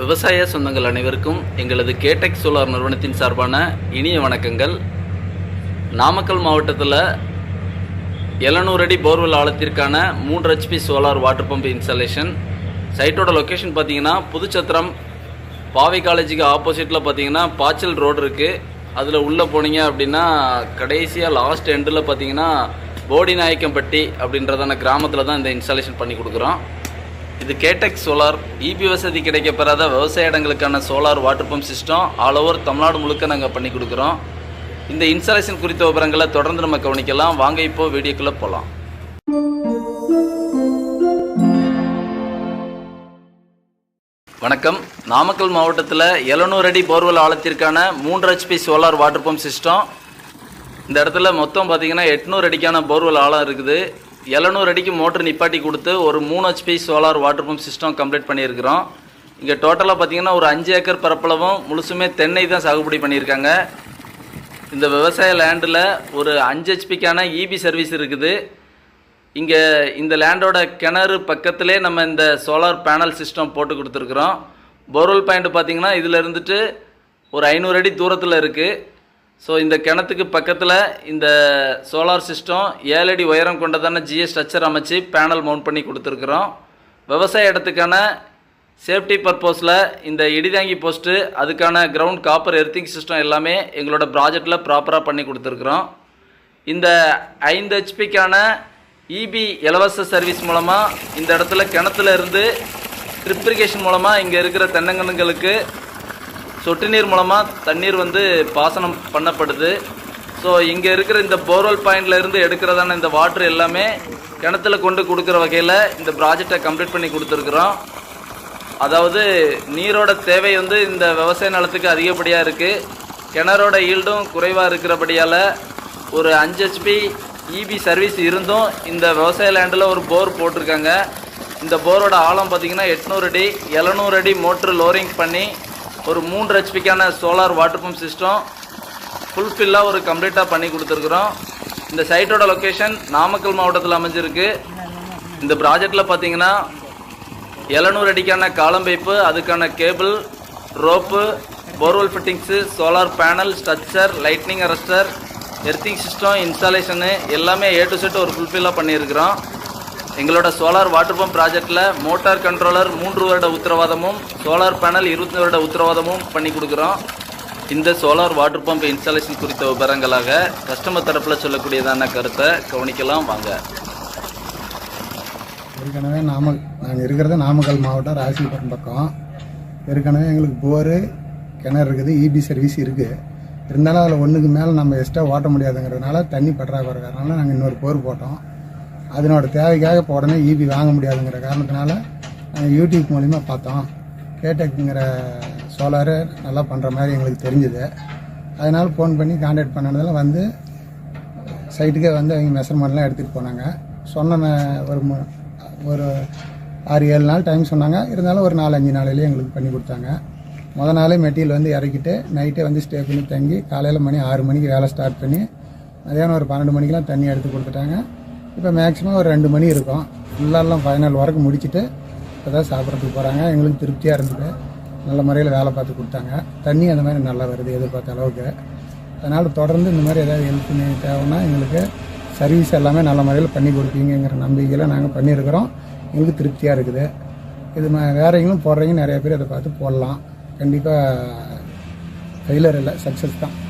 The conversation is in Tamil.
விவசாய சொந்தங்கள் அனைவருக்கும் எங்களது கேடெக் சோலார் நிறுவனத்தின் சார்பான இனிய வணக்கங்கள். நாமக்கல் மாவட்டத்தில் எழுநூறு அடி போர்வெல் ஆழத்திற்கான மூன்று HP solar water pump installation சைட்டோட location பார்த்தீங்கன்னா புதுச்சத்திரம். பாவை காலேஜுக்கு ஆப்போசிட்டில் பார்த்தீங்கன்னா பாச்சல் ரோடு இருக்குது அதில் உள்ளே போனீங்க அப்படின்னா கடைசியாக லாஸ்ட் எண்டில் பார்த்தீங்கன்னா போடி நாயக்கம்பட்டி அப்படின்றதான கிராமத்தில் தான் இந்த இன்ஸ்டாலேஷன் பண்ணி கொடுக்குறோம். இது கேடெக் சோலார். இபி வசதி கிடைக்கப்பெறாத விவசாய இடங்களுக்கான solar water pump system all over Tamil Nadu முழுக்க நாங்கள் பண்ணி கொடுக்குறோம். இந்த இன்ஸ்டாலேஷன் குறித்த விவரங்களை தொடர்ந்து நம்ம கவனிக்கலாம். வாங்க இப்போ வீடியோக்குள்ளே போகலாம் வணக்கம். நாமக்கல் மாவட்டத்தில் எழுநூறு அடி போர்வெல் ஆழத்திற்கான மூன்று HP solar water pump system. இந்த இடத்துல மொத்தம் பார்த்தீங்கன்னா எட்நூறு அடிக்கான போர்வெல் ஆழம் இருக்குது. எழுநூறு அடிக்கு மோட்டர் நிப்பாட்டி கொடுத்து ஒரு மூணு HP solar water pump system complete பண்ணியிருக்கிறோம். இங்கே டோட்டலாக பார்த்தீங்கன்னா ஒரு அஞ்சு ஏக்கர் பரப்பளவும் முழுசுமே தென்னை தான் சாகுபடி பண்ணியிருக்காங்க. இந்த விவசாய லேண்டில் ஒரு அஞ்சு ஹெச்பிக்கான இபி சர்வீஸ் இருக்குது. இங்கே இந்த லேண்டோட கிணறு பக்கத்திலே நம்ம இந்த சோலார் பேனல் சிஸ்டம் போட்டு கொடுத்துருக்குறோம். போர்வெல் பாயிண்ட் பார்த்தீங்கன்னா இதில் இருந்துட்டு ஒரு ஐநூறு அடி தூரத்தில் இருக்குது ஸோ இந்த கிணத்துக்கு பக்கத்தில் இந்த சோலார் சிஸ்டம் ஏழு அடி உயரம் கொண்டதான ஜிஎஸ் ஸ்ட்ரக்சர் அமைச்சு பேனல் மவுண்ட் பண்ணி கொடுத்துருக்குறோம். விவசாய இடத்துக்கான சேஃப்டி பர்பஸில் இந்த இடிதாங்கி போஸ்ட்டு அதுக்கான கிரவுண்ட் காப்பர் எர்த்திங் சிஸ்டம் எல்லாமே எங்களோட ப்ராஜெக்டில் ப்ராப்பராக பண்ணி கொடுத்துருக்குறோம். இந்த ஐந்து ஹெச்பிக்கான இபி இலவச சர்வீஸ் மூலமாக இந்த இடத்துல கிணத்துல இருந்து ட்ரிப்ரிகேஷன் மூலமாக இங்கே இருக்கிற தென்னங்கன்றுகளுக்கு சொட்டு நீர் மூலமாக தண்ணீர் வந்து பாசனம் பண்ணப்படுது. ஸோ இங்கே இருக்கிற இந்த போர்வெல் பாயிண்ட்லேருந்து எடுக்கிறதான இந்த வாட்ரு எல்லாமே கிணத்துல கொண்டு கொடுக்குற வகையில் இந்த ப்ராஜெக்டை கம்ப்ளீட் பண்ணி கொடுத்துருக்குறோம். அதாவது நீரோட தேவை வந்து இந்த விவசாய நிலத்துக்கு அதிகப்படியாக இருக்குது கிணறோட ஈல்டும் குறைவாக இருக்கிறபடியால் ஒரு அஞ்சு ஹெச்பி இபி சர்வீஸ் இருந்தும் இந்த விவசாய லேண்டில் ஒரு போர் போட்டிருக்காங்க. இந்த போரோட ஆழம் பார்த்தீங்கன்னா எட்நூறு அடி எழுநூறு அடி மோட்ரு லோரிங் பண்ணி ஒரு மூன்று ஹெச்பிக்கான சோலார் வாட்டர் பம்ப் சிஸ்டம் ஃபுல்ஃபில்லாக ஒரு கம்ப்ளீட்டாக பண்ணி கொடுத்துருக்குறோம். இந்த சைட்டோட லொக்கேஷன் நாமக்கல் மாவட்டத்தில் அமைஞ்சிருக்கு. இந்த ப்ராஜெக்டில் பார்த்தீங்கன்னா எழுநூறு அடிக்கான காலம் பைப்பு அதுக்கான cable rope borewell fittings solar panel structure lightning arrester earthing system installation எல்லாமே ஏ டு செட் ஒரு ஃபுல்ஃபில்லாக பண்ணியிருக்கிறோம். எங்களோட சோலார் வாட்டர் பம்ப் ப்ராஜெக்டில் மோட்டார் கண்ட்ரோலர் மூன்று வருட உத்தரவாதமும் சோலார் பேனல் இருபத்தி வருட உத்தரவாதமும் பண்ணி கொடுக்குறோம். இந்த சோலார் வாட்டர் பம்ப் இன்ஸ்டாலேஷன் குறித்த விவரங்களாக கஸ்டமர் தரப்பில் சொல்லக்கூடியதான கருத்தை கவனிக்கலாம் வாங்க. ஏற்கனவே நாமக்கல் நாங்கள் இருக்கிறது நாமக்கல் மாவட்டம் ராசிபுரம் பக்கம். ஏற்கனவே எங்களுக்கு போரு கிணறு இருக்குது இபி சர்வீஸ் இருக்குது இருந்தாலும் அதில் ஒன்றுக்கு மேலே நம்ம எக்ஸ்ட்ரா ஓட்ட முடியாதுங்கிறதுனால தண்ணி பற்றாக்குறை நாங்கள் இன்னொரு போர் போட்டோம். அதனோட தேவைக்காக இப்போ உடனே ஈபி வாங்க முடியாதுங்கிற காரணத்தினால நாங்கள் யூடியூப் மூலிமா பார்த்தோம். கேடெக்குங்கிற சோலாரு நல்லா பண்ணுற மாதிரி எங்களுக்கு தெரிஞ்சுது. அதனால் ஃபோன் பண்ணி கான்டாக்ட் பண்ணதுல வந்து சைட்டுக்கே வந்து அவங்க மெஷர்மெண்ட்லாம் எடுத்துகிட்டு போனாங்க. சொன்ன ஒரு ஒரு ஆறு ஏழு நாள் டைம் சொன்னாங்க. இருந்தாலும் ஒரு நாலு அஞ்சு நாளையிலேயே எங்களுக்கு பண்ணி கொடுத்தாங்க. முத நாளே மெட்டீரியல் வந்து இறக்கிட்டு நைட்டே வந்து ஸ்டே பண்ணி தங்கி காலையில் மணி ஆறு மணிக்கு வேலை ஸ்டார்ட் பண்ணி மதியானம் ஒரு பன்னெண்டு மணிக்கெலாம் தண்ணி எடுத்து கொடுத்துட்டாங்க. இப்போ மேக்ஸிமம் ஒரு ரெண்டு மணி இருக்கும். ஃபுல்லாலாம் ஃபைனல் ஒர்க் முடிச்சுட்டு இப்போ தான் சாப்பிட்றதுக்கு போகிறாங்க எங்களுக்கு திருப்தியாக இருந்தது. நல்ல முறையில் வேலை பார்த்து கொடுத்தாங்க. தண்ணி அந்த மாதிரி நல்லா வருது எதிர்பார்த்த அளவுக்கு. அதனால் தொடர்ந்து இந்த மாதிரி ஏதாவது ஹெல்ப் தேவைன்னா எங்களுக்கு சர்வீஸ் எல்லாமே நல்ல முறையில் பண்ணி கொடுப்பீங்கிற நம்பிக்கையில் நாங்கள் பண்ணியிருக்கிறோம். எங்களுக்கு திருப்தியாக இருக்குது. இது ம- வேறவங்களும் போடுறவங்க நிறைய பேர் அதை பார்த்து போடலாம். கண்டிப்பாக ஃபெயிலர் இல்லை சக்ஸஸ் தான்.